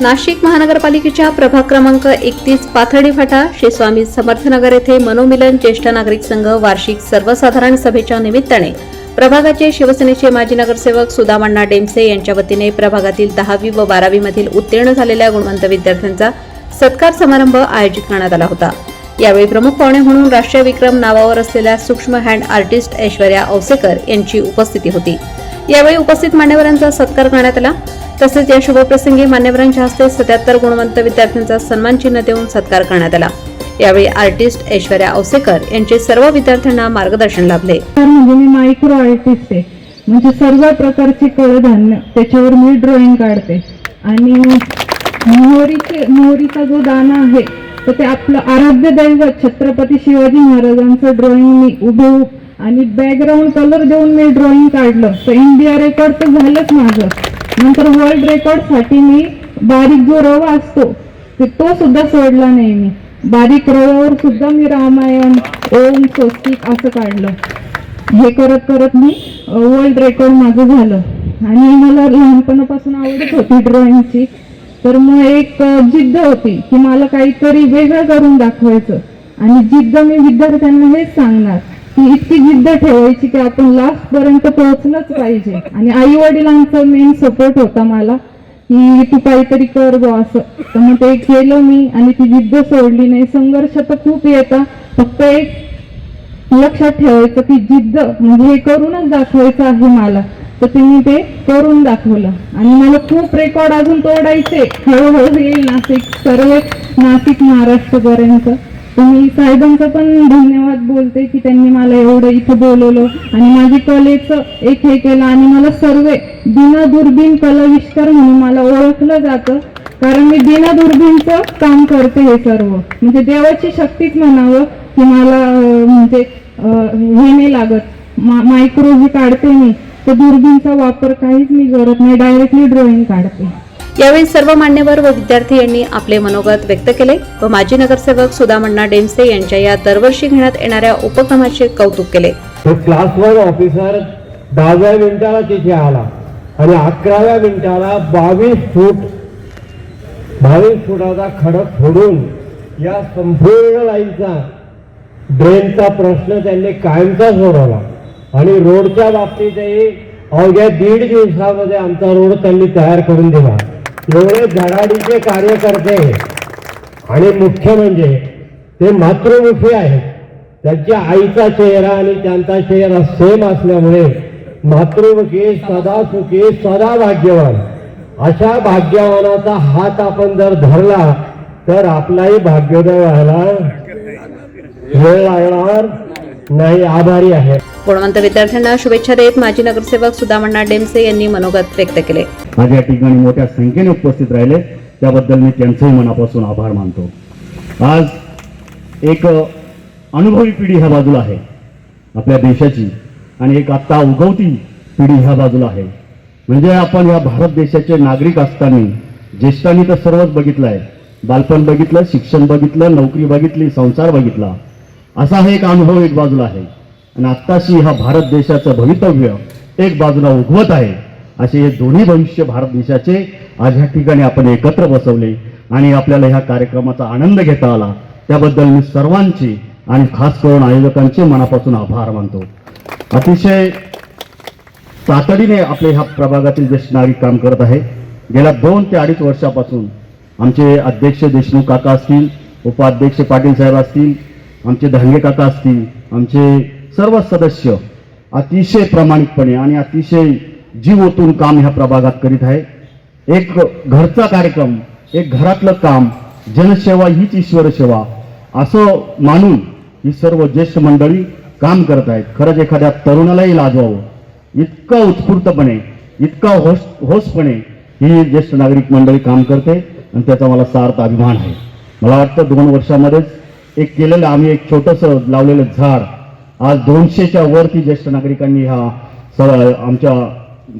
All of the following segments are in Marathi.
नाशिक महानगरपालिकेच्या प्रभाग क्रमांक एकतीस पाथडी फाटा श्री स्वामी समर्थनगर येथे मनोमिलन ज्येष्ठ नागरिक संघ वार्षिक सर्वसाधारण सभेच्या निमित्ताने प्रभागाचे शिवसेनेचे माजी नगरसेवक सुदामण्णा डेमसे यांच्या वतीने प्रभागातील दहावी व बारावी मधील उत्तीर्ण झालेल्या गुणवंत विद्यार्थ्यांचा सत्कार समारंभ आयोजित करण्यात आला होता. यावेळी प्रमुख पाहुणे म्हणून राष्ट्रीय विक्रम नावावर असलेल्या सूक्ष्म हँड आर्टिस्ट ऐश्वर्या औसेकर यांची उपस्थिती होती. यावेळी उपस्थित मान्यवरांचा सत्कार करण्यात आला. तसेच या शुभप्रसंगी मान्यवरांच्या हस्ते सत्याहत्तर गुणवंत विद्यार्थ्यांचा सन्मान चिन्ह देऊन सत्कार करण्यात आला. यावेळी आर्टिस्ट ऐश्वर्या औसेकर यांचे सर्व विद्यार्थ्यांना मार्गदर्शन लाभले. तर म्हणजे मी मायक्रो आर्टिस्ट आहे. म्हणजे सर्व प्रकारचे कडधान्य त्याच्यावर मी ड्रॉइंग काढते. आणि मोहरीचे मोहरीचा जो दाना आहे तर ते आपलं आराध्य दैवत छत्रपती शिवाजी महाराजांचं ड्रॉइंग मी उभं आणि बॅकग्राऊंड कलर देऊन मी ड्रॉइंग काढलं. तर इंडिया रेकॉर्ड तर झालंच माझं. नंतर वर्ल्ड रेकॉर्डसाठी मी बारीक जो रवा असतो तो सुद्धा सोडला नाही मी. बारीक रव्यावर सुद्धा मी रामायण ओम स्वस्तिक असं काढलं. हे करत करत मी वर्ल्ड रेकॉर्ड माझं झालं. आणि मला लहानपणापासून आवडत होती ड्रॉइंगची तर मग एक जिद्द होती की मला काहीतरी वेगळं करून दाखवायचं. आणि जिद्द मी विद्यार्थ्यांना हेच सांगणार. की इतकी जिद्द ठेवायची की आपण लास्ट पर्यंत पोहोचलंच पाहिजे. आणि आई वडिलांचा मेन सपोर्ट होता मला की तू काहीतरी कर गो असं. तर मग ते केलं मी आणि ती जिद्द सोडली नाही. संघर्ष तर खूप येतात फक्त एक लक्षात ठेवायचं की जिद्द म्हणजे हे करूनच दाखवायचं आहे मला. तर तिने ते करून दाखवलं. आणि मला खूप रेकॉर्ड अजून तोडायचे. हळूहळू येईल नाशिक सर्व नाशिक महाराष्ट्रपर्यंत. मी साहेबांचं पण धन्यवाद बोलते की त्यांनी मला एवढं इथं बोलवलं. आणि माझी कलेचं एक हे केलं आणि मला सर्व बिना दुर्बीन कलाविष्कार म्हणून मला ओळखलं जातं. कारण मी बिना दुर्बीनचं काम करते हे सर्व. म्हणजे देवाची शक्तीच म्हणावं की मला म्हणजे हे नाही लागत. मा मायक्रो जे काढते मी. तर दुर्बीनचा वापर काहीच मी करत नाही. डायरेक्टली ड्रॉइंग काढते. यावेळी सर्व मान्यवर व विद्यार्थी यांनी आपले मनोगत व्यक्त केले व माजी नगरसेवक सुदामण्णा डेमसे यांच्या या दरवर्षी घेण्यात येणाऱ्या उपक्रमाचे कौतुक केले. क्लासवर क्लास ऑफिसर दहाव्या मिनिटाला तिथे आला आणि अकराव्या मिनिटाला बावीस फूट बावीस फुटाचा खडक फोडून या संपूर्ण लाईनचा ड्रेनचा प्रश्न त्यांनी कायमचा सोडवला. आणि रोडच्या बाबतीतही अवघ्या दीड दिवसामध्ये आमचा रोड त्यांनी तयार करून दिला. एवढे धडाडीचे कार्यकर्ते आणि मुख्य म्हणजे ते मातृमुखी आहेत. त्यांच्या आईचा चेहरा आणि त्यांचा चेहरा सेम असल्यामुळे मातृमुखी सदा सुखी सदा भाग्यवान. अशा भाग्यवानाचा हात आपण जर धरला तर आपलाही भाग्योदय व्हायला वेळ लागणार नाही आभारी आहे. गुणवंत विद्यार्थ्यांना शुभेच्छा देत माजी नगरसेवक सुदामण्णा डेमसे यांनी मनोगत व्यक्त केले. आज या ठिकाणी मोठ्या संख्येने उपस्थित राहिले. त्याबद्दल मी त्यांचंही मनापासून आभार मानतो. आज एक अनुभवी पिढी ह्या बाजूला आहे. आपल्या देशाची आणि एक आत्ता उगवती पिढी ह्या बाजूला आहे. म्हणजे आपण या भारत देशाचे नागरिक असताना ज्येष्ठांनी तर सर्वच बघितलं आहे बालपण बघितलं शिक्षण बघितलं नोकरी बघितली संसार बघितला. असा हा एक अनुभव एक बाजूला आहे. आणि आत्ताशी हा भारत देशाचं भवितव्य एक बाजूला उगवत आहे असे हे दोन्ही भविष्य भारत देशाचे आज ह्या ठिकाणी आपण एकत्र बसवले आणि आपल्याला ह्या कार्यक्रमाचा आनंद घेता आला. त्याबद्दल मी सर्वांचे आणि खास करून आयोजकांचे मनापासून आभार मानतो. अतिशय तातडीने आपले ह्या प्रभागातील ज्येष्ठ नागरिक काम करत आहे गेल्या दोन ते अडीच वर्षापासून आमचे अध्यक्ष देशमुख काका असतील उपाध्यक्ष पाटील साहेब असतील आमचे धांगे काका असतील आमचे सर्व सदस्य अतिशय प्रामाणिकपणे आणि अतिशय जीव ओतून काम ह्या प्रभागात करीत आहे. एक घरचा कार्यक्रम एक घरातलं काम जनसेवा हीच ईश्वर सेवा असं मानून ही सर्व ज्येष्ठ मंडळी काम करत आहेत. खरंच एखाद्या तरुणालाही लाजवावं. इतकं उत्स्फूर्तपणे इतका होश होशपणे ही ज्येष्ठ नागरिक मंडळी काम करते आणि त्याचा मला सार्थ अभिमान आहे. मला वाटतं दोन वर्षामध्येच एक केलेलं आम्ही एक छोटंसं लावलेलं झाड आज दोनशेच्या वरती ज्येष्ठ नागरिकांनी हा स आमच्या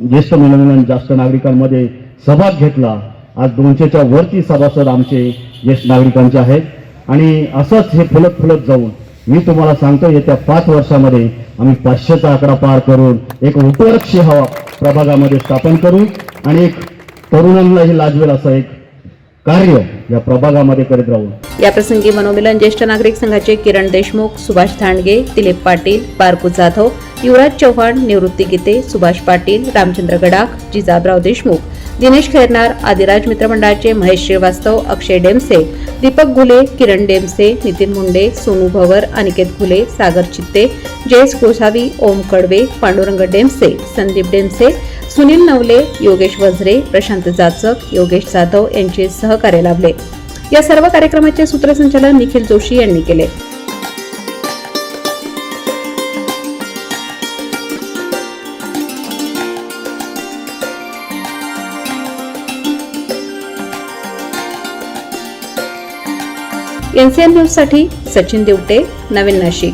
ज्येष्ठ मनोरंजन ज्येष्ठ नागरिकांमध्ये सहभाग घेतला. आज दोनशेच्या वरती सभासद आमचे ज्येष्ठ नागरिकांचे आहेत. आणि असंच हे फुलत फुलत जाऊन मी तुम्हाला सांगतो येत्या पाच वर्षामध्ये आम्ही पाचशेचा आकडा पार करून एक उपवृक्ष हवा प्रभागामध्ये स्थापन करू. आणि एक तरुणांनाही लाजवेल असं एक कार्य या प्रभागामध्ये करीत राहून याप्रसंगी मनोमिलन ज्येष्ठ नागरिक संघाचे किरण देशमुख सुभाष धांडगे दिलीप पाटील बारकू जाधव युवराज चव्हाण निवृत्ती गीते सुभाष पाटील रामचंद्र गडाख जिजाबराव देशमुख दिनेश खैरनार आदिराज मित्रमंडळाचे महेश श्रीवास्तव अक्षय डेमसे दीपक घुले किरण डेमसे नितीन मुंडे सोनू भवर अनिकेत घुले सागर चित्ते जयेश गोसावी ओम कडवे पांडुरंग डेमसे संदीप डेमसे सुनील नवले योगेश वझरे प्रशांत जाचक योगेश जाधव यांचे सहकार्य लाभले. या सर्व कार्यक्रमाचे सूत्रसंचालन निखिल जोशी यांनी केले. एनसीएन न्यूजसाठी सचिन दिवटे नवीन नाशिक.